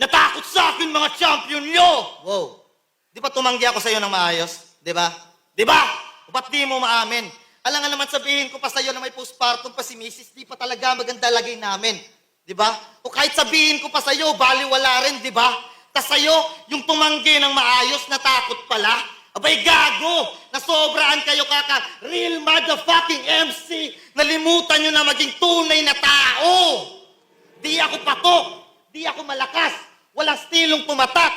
Natakot sa akin mga champion nyo! Wow. Di ba tumanggi ako sa'yo ng maayos? Di ba? Di ba? O Ba't di mo maamin? Alam nga naman sabihin ko pa sa'yo na may postpartum pa si Mrs. Di pa talaga maganda lagay namin. Di ba? O kahit sabihin ko pa sa'yo, baliwala rin, di ba? Tas sa'yo, yung tumanggi ng maayos, natakot pala. Abay, gago! Nasobraan kayo kaka real motherfucking MC! Nalimutan nyo na maging tunay na tao! Di ako patok! Di ako malakas! Walang stilong tumatak!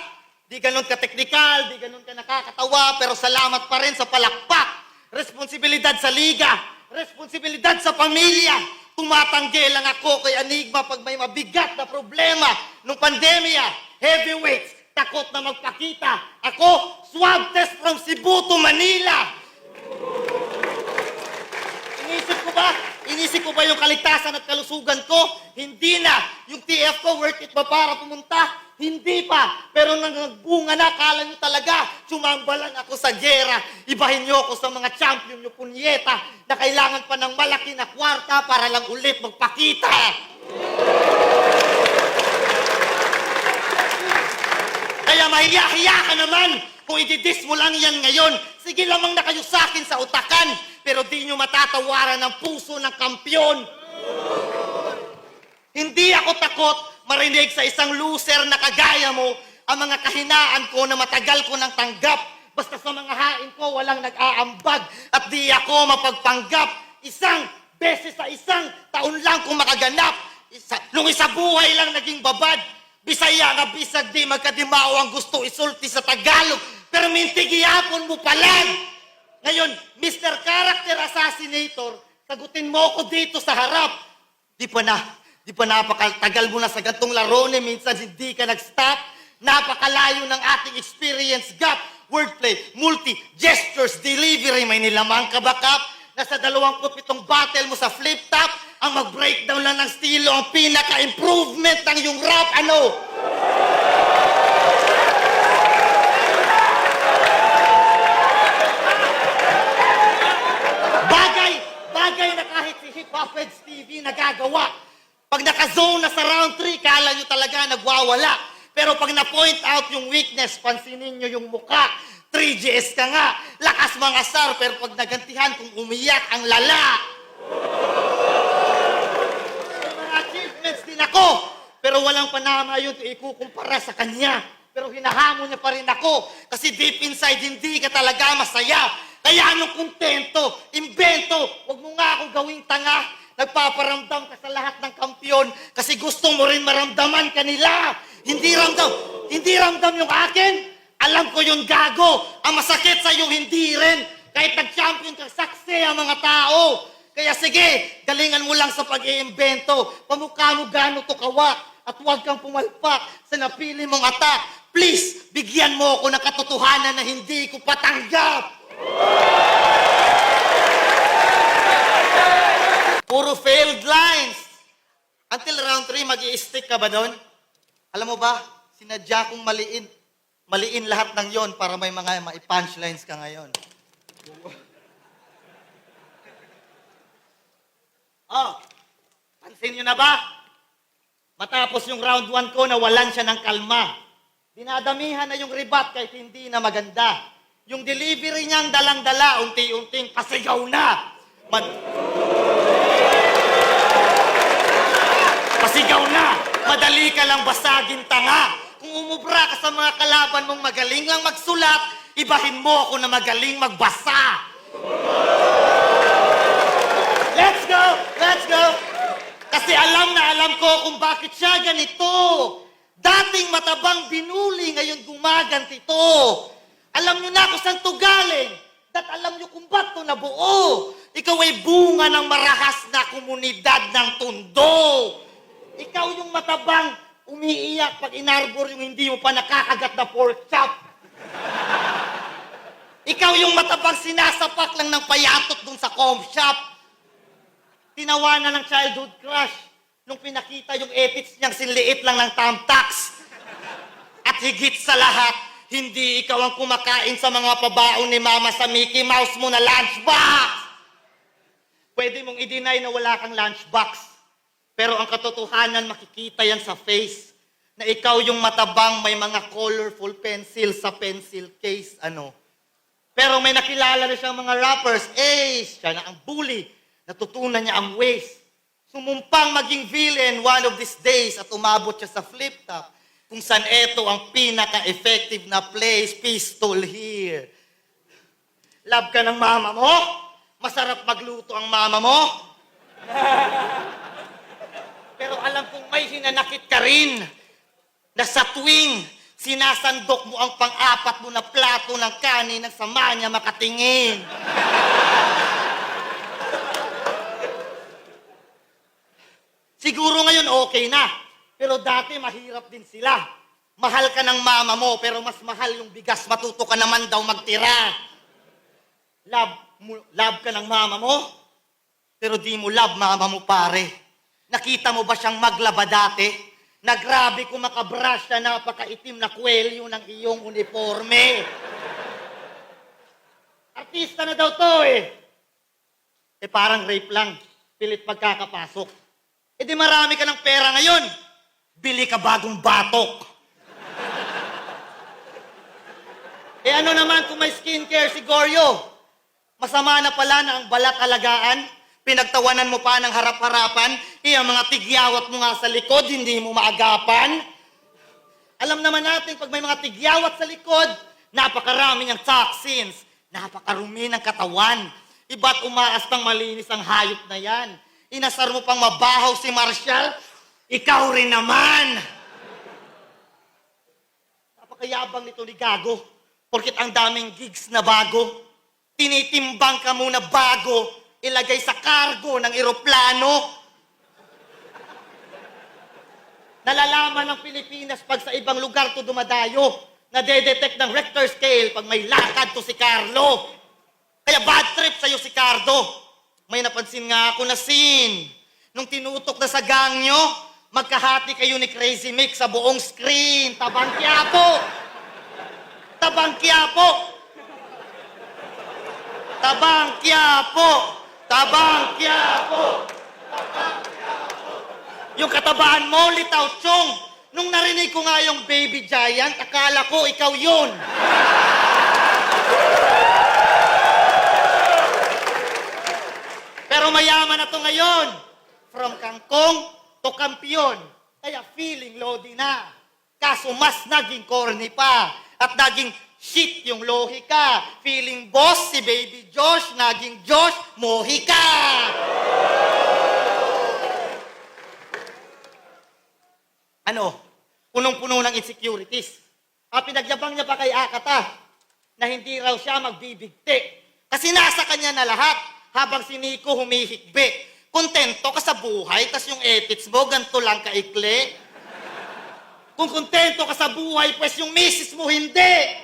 Di ganun ka-teknikal, di ganun ka nakakatawa, pero salamat pa rin sa palakpak! Responsibilidad sa liga! Responsibilidad sa pamilya! Tumatanggi lang ako kay Enigma pag may mabigat na problema nung pandemya. Heavyweights, takot na magpakita. Ako, swab test from Cebu to Manila. Inisip ko ba? Inisip ko ba yung kaligtasan at kalusugan ko? Hindi na. Yung TF ko, worth it ba para pumunta? Hindi pa. Pero nang nagbunga na, kala nyo talaga, sumambalan ako sa gera. Ibahin nyo ako sa mga champion nyo, punyeta, na kailangan pa ng malaki na kwarta para lang ulit magpakita. Kaya mahiya-hiya ka naman kung ididis mo lang yan ngayon. Sige lamang na kayo sa akin sa utakan, pero di nyo matatawaran ang puso ng kampyon. Hindi ako takot marinig sa isang loser na kagaya mo ang mga kahinaan ko na matagal ko nang tanggap. Basta sa mga hain ko walang nag-aambag at di ako mapagpanggap. Isang beses sa isang taon lang kung makaganap. Isa, nung isa buhay lang naging babad. Bisaya nga bisag di magkadimao ang gusto isulti sa Tagalog. Pero mintigiyapon mo palang. Ngayon, Mr. Character Assassinator, sagutin mo ako dito sa harap. Di pa na, di pa napakatagal mo na sa gantong laro ni minsan hindi ka nag-stop. Napakalayo ng ating experience gap. Wordplay, multi, gestures, delivery, may nilamang ka ba, Kap? Nasa 27 battle mo sa flip top, ang mag-breakdown lang ng stilo, ang pinaka-improvement ng yung rap, ano? Heads TV nagagawa. Pag naka-zone na sa round 3, kala nyo talaga nagwawala. Pero pag na-point out yung weakness, pansinin nyo yung muka. 3GS ka nga. Lakas mga star, pero pag nagantihan, kung umiyak ang lala. Mga achievements din ako. Pero walang panama yun ikukumpara sa kanya. Pero hinahamon niya pa rin ako. Kasi deep inside, hindi ka talaga masaya. Kaya anong kontento? Imbento! Huwag mo nga akong gawing tanga. Nagpaparamdam ka sa lahat ng kampyon kasi gusto mo rin maramdaman kanila. Hindi ramdam. Hindi ramdam yung akin. Alam ko yung gago. Ang masakit sa iyo, hindi rin. Kahit nag-champion ka, saksi ang mga tao. Kaya sige, galingan mo lang sa pag-iimbento. Pamukha mo gano'n to kawa. At huwag kang pumalpak sa napili mong atak. Please, bigyan mo ako ng katotohanan na hindi ko patanggap. Puro failed lines. Until round 3, mag stick ka ba doon? Alam mo ba, sinadya kong maliin. Maliin lahat ng yon para may mga mai-punchlines ka ngayon. Oh, pansin nyo na ba? Matapos yung round 1 ko, nawalan siya ng kalma. Dinadamihan na yung ribat kahit hindi na maganda. Yung delivery niyang dalang-dala, unti-unting pasigaw na. Mag... Pasigaw na! Madali ka lang basagin tanga! Kung umubra ka sa mga kalaban mong magaling lang magsulat, ibahin mo ako na magaling magbasa! Let's go! Let's go! Kasi alam na alam ko kung bakit siya ganito. Dating matabang binuli, ngayon gumaganti to. Alam niyo na kung saan to galing. At alam niyo kung ba't to nabuo. Ikaw ay bunga ng marahas na komunidad ng tundo. Ikaw yung matabang umiiyak pag inarbor yung hindi mo pa nakakagat na pork chop. Ikaw yung matabang sinasapak lang ng payatot dun sa com shop. Tinawanan ng childhood crush nung pinakita yung edits niyang sinliit lang ng tamtax. At higit sa lahat, hindi ikaw ang kumakain sa mga pabaon ni Mama sa Mickey Mouse mo na lunchbox. Pwede mong i-deny na wala kang lunchbox. Pero ang katotohanan, makikita yan sa face. na ikaw yung matabang may mga colorful pencil sa pencil case, ano. Pero may nakilala na siyang mga rappers, Ace, siya na ang bully, natutunan niya ang ways. Sumumpang maging villain one of these days at umabot siya sa flip top kung saan ito ang pinaka-effective na place, pistol here. Love ka ng mama mo? Masarap magluto ang mama mo? Pero alam kong may hinanakit ka rin na sa tuwing sinasandok mo ang pang-apat mo na plato ng kanin ng sama niya makatingin. Siguro ngayon okay na. Pero dati mahirap din sila. Mahal ka ng mama mo, pero mas mahal yung bigas. Matuto ka naman daw magtira. Love, love ka ng mama mo, pero di mo love mama mo pare. Nakita mo ba siyang maglaba dati? Na grabe kung makabrush na napakaitim na kwelyo ng iyong uniforme. Artista na daw to eh. Eh parang rape lang. Pilit pagkakapasok. Eh di marami ka ng pera ngayon. Bili ka bagong batok. eh ano naman kung may skincare si Goryo? Masama na pala na ang balat alagaan, pinagtawanan mo pa ng harap-harapan, eh mga tigyawat mo nga sa likod, hindi mo maagapan. Alam naman natin, pag may mga tigyawat sa likod, napakarami ng toxins, napakarumi ng katawan. Iba't umaas pang malinis ang hayop na yan. Inasar mo pang mabahaw si Marshall, ikaw rin naman. Napakayabang nito ni Gago, porkit ang daming gigs na bago. Tinitimbang ka muna bago, ilagay sa cargo ng eroplano. Nalalaman ng Pilipinas pag sa ibang lugar to dumadayo, nadedetect ng Richter scale pag may lakad to si Carlo. Kaya bad trip sa'yo si Cardo. May napansin nga ako na scene. Nung tinutok na sa gang nyo, magkahati kayo ni Crazy Mick sa buong screen. Tabang Quiapo! Tabang Quiapo! Tabang Quiapo! Tabang Quiapo! Yung katabaan mo, Litaw Chong. Nung narinig ko nga yung baby giant, akala ko ikaw yun. Pero mayaman na to ngayon. From kangkong to kampiyon. Kaya feeling loady na. Kaso mas naging corny pa. At naging shit yung lohi ka. Feeling boss si Baby Josh, naging Josh, mohi ka. Ano? Punong-puno ng insecurities. Ah, pinagyabang niya pa kay Akata na hindi raw siya magbibigti. Kasi nasa kanya na lahat habang si Nico humihikbi. Kontento ka sa buhay, tas yung ethics mo, ganito lang kaikli. Kung kontento ka sa buhay, pues yung misis mo hindi.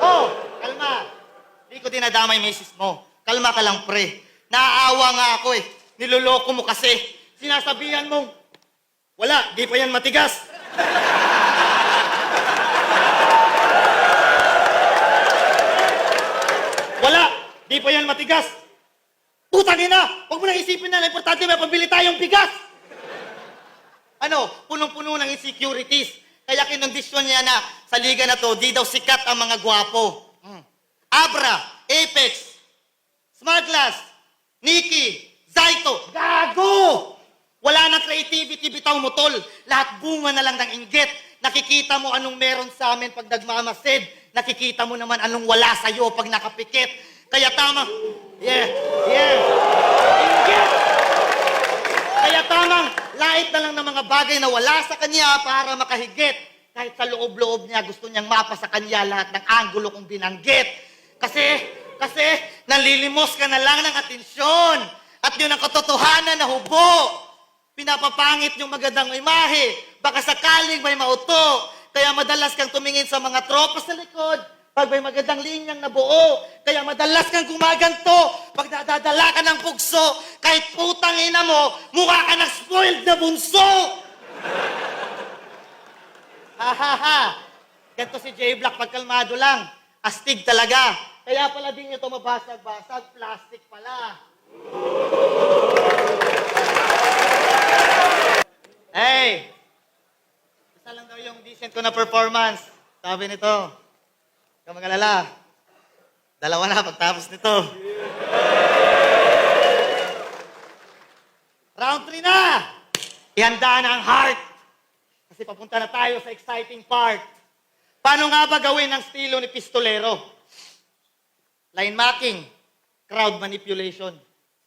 Oh, kalma. Hindi ko dinadamay misis mo. Kalma ka lang, pre. Naaawa nga ako eh. Niloloko mo kasi. Sinasabihan mong, wala, di pa yan matigas. Wala, di pa yan matigas. Putang ina, huwag mo nang isipin na, importante may pambili tayong bigas. Ano, punong-puno ng insecurities. Kaya kinondisyon niya na sa liga na to, di daw sikat ang mga gwapo. Mm. Abra, Apex, Smugglas, Nikki, Zaito, Gago! Wala nang creativity, bitaw mo tol. Lahat bunga na lang ng inggit. Nakikita mo anong meron sa amin pag nagmamasid. Nakikita mo naman anong wala sa'yo pag nakapikit. Kaya tama. Yeah, yeah. Inggit! Kaya tamang lait na lang ng mga bagay na wala sa kanya para makahigit. Kahit sa loob-loob niya, gusto niyang mapa sa kanya lahat ng anggulo kong binanggit. Kasi, kasi, nanlilimos ka na lang ng atensyon. At yun ang katotohanan na hubo. Pinapapangit yung magandang imahe. Baka sakaling may mauto. Kaya madalas kang tumingin sa mga tropa sa likod pag may magandang linyang nabuo. Kaya madalas kang gumaganto pag nadadala ka ng pugso. Kahit putang ina mo, mukha ka ng spoiled na bunso. ha ha ha. Ganto si J Black pag kalmado lang. Astig talaga. Kaya pala din ito mabasag-basag, plastic pala. Hey, Ito yung decent ko na performance. Sabi nito, ka mag-alala. Dalawa na pagtapos nito. Round 3 na! Ihanda na ang heart. Kasi papunta na tayo sa exciting part. Paano nga ba gawin ang estilo ni Pistolero? Line marking, crowd manipulation,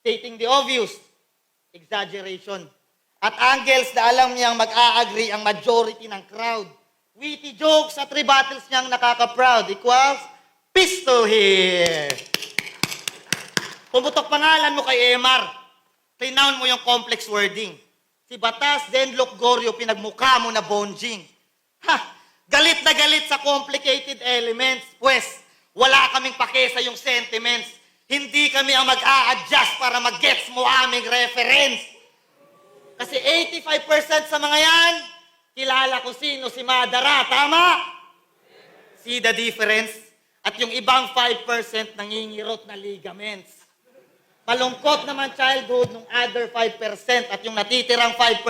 stating the obvious, exaggeration, at angles na alam niyang mag-a-agree ang majority ng crowd. Witty jokes at rebuttals niyang nakaka-proud equals pistol here. Pumutok pangalan mo kay Emar. Renown mo yung complex wording. Si Batas, then Gorio, pinagmukha mo na bonjing. Ha! Galit na galit sa complicated elements. Pwes, wala kaming pake sa yung sentiments. Hindi kami ang mag-a-adjust para mag-gets mo aming reference. Kasi 85% sa mga yan, kilala ko sino si Madara. Tama? See the difference? At yung ibang 5% nangingirot na ligaments. Malungkot naman childhood ng other 5% at yung natitirang 5%,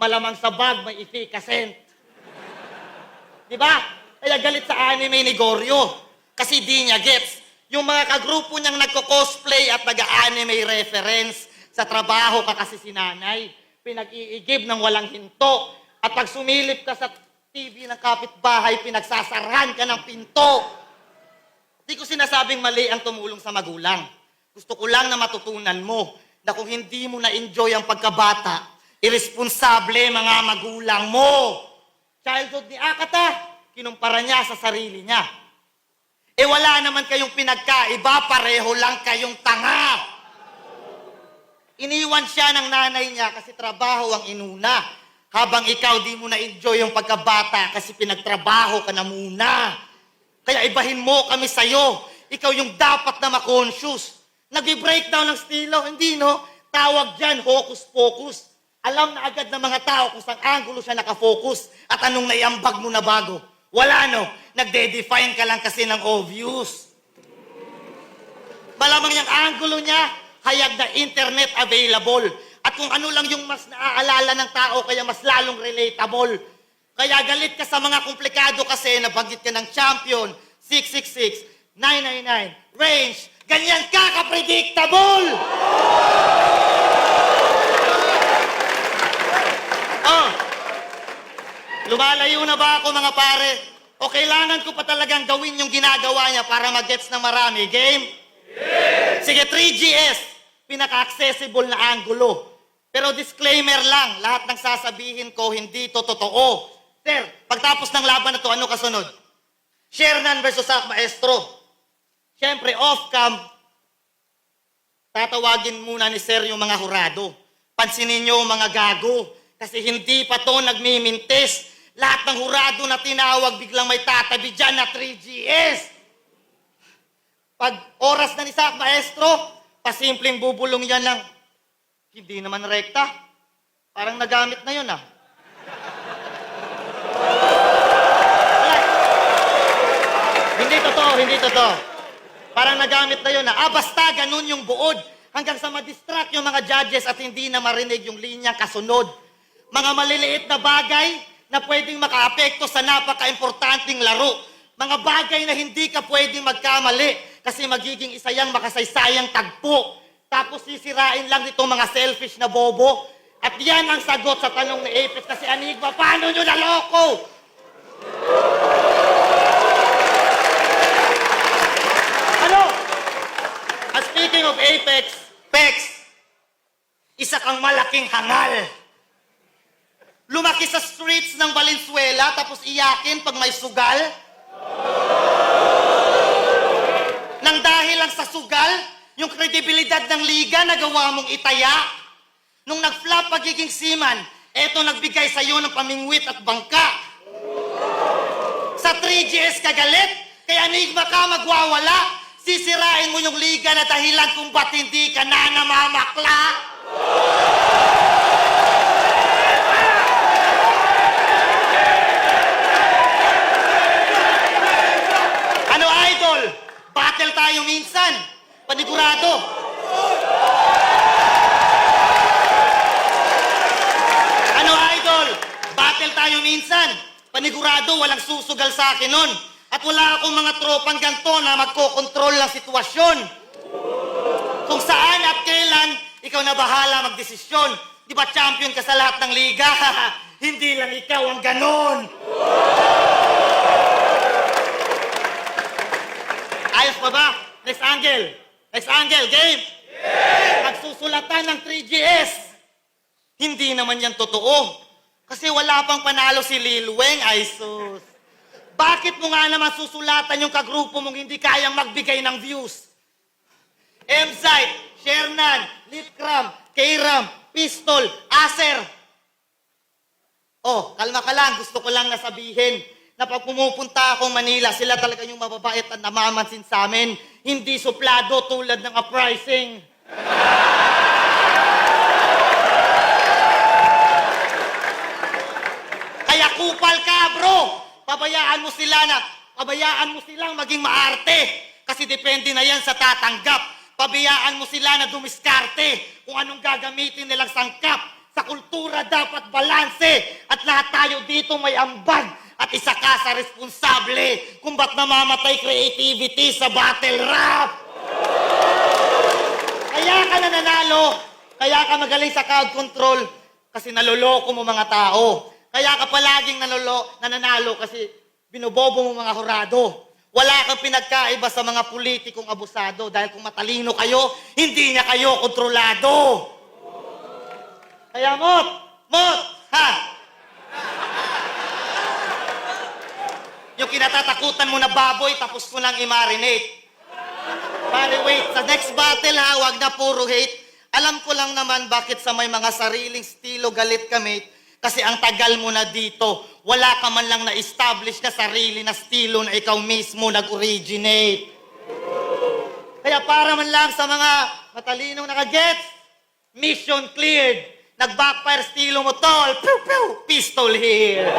malamang sa bag may efficacent. Di ba? Kaya galit sa anime ni Goryo. Kasi di niya gets. Yung mga kagrupo niyang nagko-cosplay at nag-anime reference sa trabaho ka kasi si nanay. Pinag-iigib ng walang hinto. At pag sumilip ka sa TV ng kapitbahay, pinagsasarhan ka ng pinto. Di ko sinasabing mali ang tumulong sa magulang. Gusto ko lang na matutunan mo na kung hindi mo na-enjoy ang pagkabata, irresponsable mga magulang mo. Childhood ni Akata, kinumpara niya sa sarili niya. Eh wala naman kayong pinagkaiba, pareho lang kayong tanga. Iniwan siya ng nanay niya kasi trabaho ang inuna. Habang ikaw di mo na-enjoy yung pagkabata kasi pinagtrabaho ka na muna. Kaya ibahin mo kami sa'yo. Ikaw yung dapat na makonscious. Nag-breakdown ng estilo. Hindi, no? Tawag dyan, hocus-pocus. Alam na agad ng mga tao kung saan angulo siya nakafocus at anong naiambag mo na bago. Wala, no? Nagde-define ka lang kasi ng obvious. Malamang yung angulo niya, hayag na internet available. At kung ano lang yung mas naaalala ng tao, kaya mas lalong relatable. Kaya galit ka sa mga komplikado kasi nabanggit ka ng champion, 666, 999, range, ganyan ka ka-predictable! Oh, lumalayo na ba ako mga pare? O kailangan ko pa talagang gawin yung ginagawa niya para mag-gets ng marami? Game? Sige, 3GS, pinaka-accessible na angulo. Pero disclaimer lang, lahat ng sasabihin ko, hindi to totoo. Sir, pagtapos ng laban na to, ano kasunod? Shernan versus Sak Maestro. Siyempre, off-cam, tatawagin muna ni Sir yung mga hurado. Pansinin niyo mga gago. Kasi hindi pa to nagmimintis. Lahat ng hurado na tinawag, biglang may tatabi dyan na 3GS. Pag oras na ni Sak Maestro, pasimpleng bubulong yan lang. Hindi naman rekta. Parang nagamit na yun ah. Hindi totoo, hindi totoo. Parang nagamit na yun ah. Ah, basta ganun yung buod. Hanggang sa ma-distract yung mga judges at hindi na marinig yung linya kasunod. Mga maliliit na bagay na pwedeng makaapekto sa napaka-importanting laro. Mga bagay na hindi ka pwedeng magkamali kasi magiging isa yang makasaysayang tagpo. Tapos sisirain lang itong mga selfish na bobo. At yan ang sagot sa tanong ni Apex kasi Anigma, paano nyo naloko? Ano? At speaking of Apex, Pex, isa kang malaking hangal. Lumaki sa streets ng Valenzuela tapos iyakin pag may sugal? Nang dahil lang sa sugal, yung kredibilidad ng liga nagawa mong itaya. Nung nag-flop pagiging seaman, eto nagbigay sa iyo ng pamingwit at bangka. Sa 3GS ka galit, kaya enigma ka magwawala. Sisirain mo yung liga na dahilan kung ba't hindi ka na namamakla. Ano idol? Battle tayo minsan. Panigurado. Ano idol? Battle tayo minsan. Panigurado, walang susugal sa akin nun. At wala akong mga tropang ganto na magkokontrol ng sitwasyon. Kung saan at kailan, ikaw na bahala magdesisyon. Di ba champion ka sa lahat ng liga? Hindi lang ikaw ang ganon. Ayos pa ba? Next angle. Next angle, game. Pagsusulatan ng 3GS. Hindi naman yan totoo. Kasi wala pang panalo si Lil Weng, ay sus. Bakit mo nga naman susulatan yung kagrupo mong hindi kayang magbigay ng views? M-Site, Shernan, Litcram, Kram, Pistol, Acer. Oh, kalma ka lang. Gusto ko lang nasabihin na pag pumupunta akong Manila, sila talaga yung mababait at namamansin sa amin. Hindi suplado tulad ng uprising. Bro! Pabayaan mo sila na, pabayaan mo silang maging maarte. Kasi depende na yan sa tatanggap. Pabayaan mo sila na dumiskarte kung anong gagamitin nilang sangkap. Sa kultura dapat balanse at lahat tayo dito may ambag at isa ka sa responsable kung ba't namamatay creativity sa battle rap. Kaya ka nananalo. Kaya ka magaling sa crowd control. Kasi naloloko mo mga tao. Kaya ka palaging nanolo, nananalo kasi binobobo mo mga hurado. Wala kang pinagkaiba sa mga politikong abusado dahil kung matalino kayo, hindi niya kayo kontrolado. Kaya Mot, Mot, ha? Yung kinatatakutan mo na baboy, tapos ko nang i-marinate. Pare, wait. Sa next battle ha, wag na puro hate. Alam ko lang naman bakit sa may mga sariling stilo galit kami. Kasi ang tagal mo na dito, wala ka man lang na-establish na sarili na stilo na ikaw mismo nag-originate. Kaya para man lang sa mga matalinong nakagets, mission cleared. Nag-backfire stilo mo, tol. Pew, pew, pistol here.